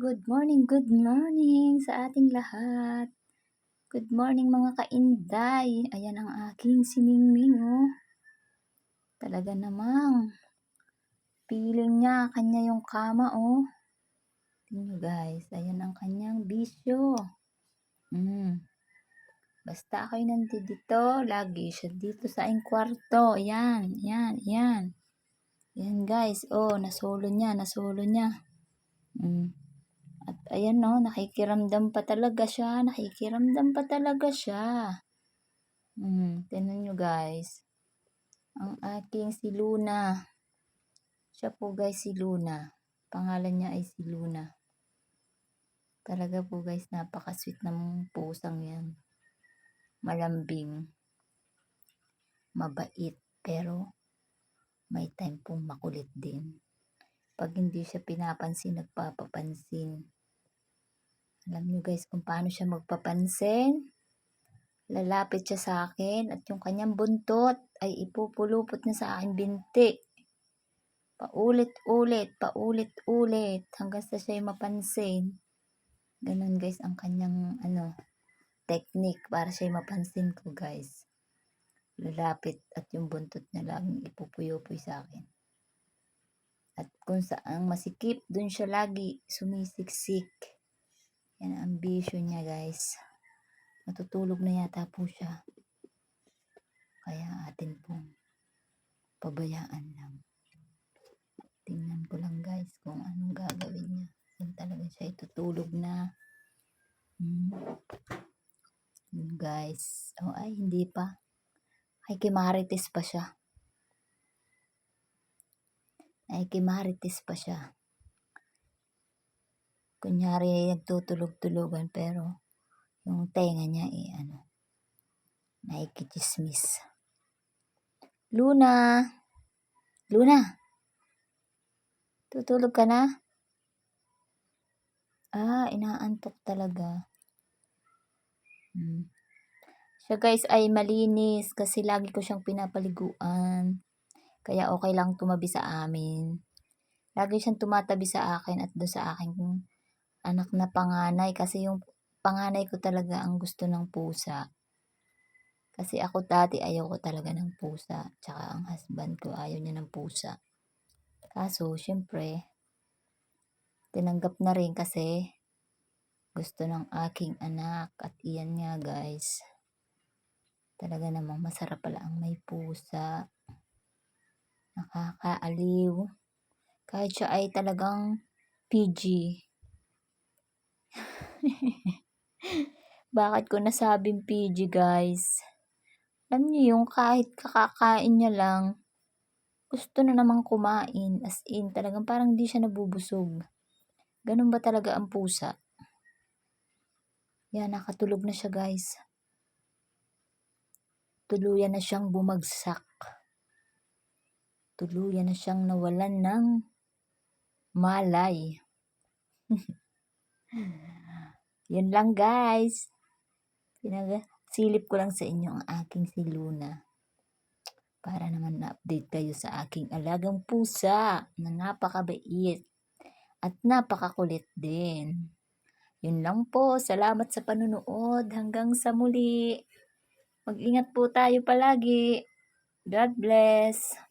Good morning, good morning sa ating lahat. Good morning mga kainday. Ayan ang aking siningming oh. Talaga namang feeling niya kanya yung kama oh. Tingnan guys, ayan ang kanyang bisyo. Mm. Basta ako'y nandito, lagi siya dito sa aking kwarto. Ayan, ayan, ayan. Ayan guys, oh, nasolo niya, nasolo niya. Mm. Ayan no, nakikiramdam pa talaga siya, nakikiramdam pa talaga siya. Hmm, tingnan nyo guys. Ang aking si Luna. Siya po guys si Luna. Pangalan niya ay si Luna. Talaga po guys, napaka-sweet ng pusang yan. Malambing. Mabait. Pero may time pong makulit din. Pag hindi siya pinapansin, nagpapapansin. Alam nyo guys kung paano siya magpapansin. Lalapit siya sa akin at yung kanyang buntot ay ipupulupot niya sa aking binti. Paulit-ulit, paulit-ulit hanggang sa siya mapansin. Ganun guys ang kanyang ano, technique para siya mapansin ko guys. Lalapit at yung buntot niya laging ipupuyo-puy sa akin. At kung saan masikip, dun siya lagi sumisiksik. Yan ang bisyo niya guys. Matutulog na yata po siya. Kaya atin pong pabayaan lang. Tingnan ko lang guys kung anong gagawin niya. Kung talaga siya itutulog na. Hmm. Guys. Oh, ay, hindi pa. Ay, kimarites pa siya. Ay, kimarites pa siya. Kunyari, nagtutulog-tulogan pero yung tenga niya eh, ano, nakikichismis. Luna! Luna! Tutulog ka na? Ah, inaantok talaga. Hmm. Siya guys ay malinis kasi lagi ko siyang pinapaliguan. Kaya okay lang tumabi sa amin. Lagi siyang tumatabi sa akin at doon sa aking anak na panganay kasi yung panganay ko talaga ang gusto ng pusa. Kasi ako dati ayaw ko talaga ng pusa. Tsaka ang husband ko ayaw niya ng pusa. Kaso, syempre, tinanggap na rin kasi gusto ng aking anak. At iyan nga guys. Talaga namang masarap pala ang may pusa nakakaaliw. Kahit siya ay talagang PG. Bakit ko nasabing PG guys? Alam niyo yung kahit kakakain niya lang, gusto na namang kumain. As in, talagang parang di siya nabubusog. Ganun ba talaga ang pusa? Yan, nakatulog na siya guys. Tuluyan na siyang bumagsak tuluyan na siyang nawalan ng malay. Yun lang guys. Pinagsilip ko lang sa inyo ang aking si Luna. Para naman na-update kayo sa aking alagang pusa na napakabait at napakakulit din. Yun lang po. Salamat sa panunood. Hanggang sa muli. Mag-ingat po tayo palagi. God bless.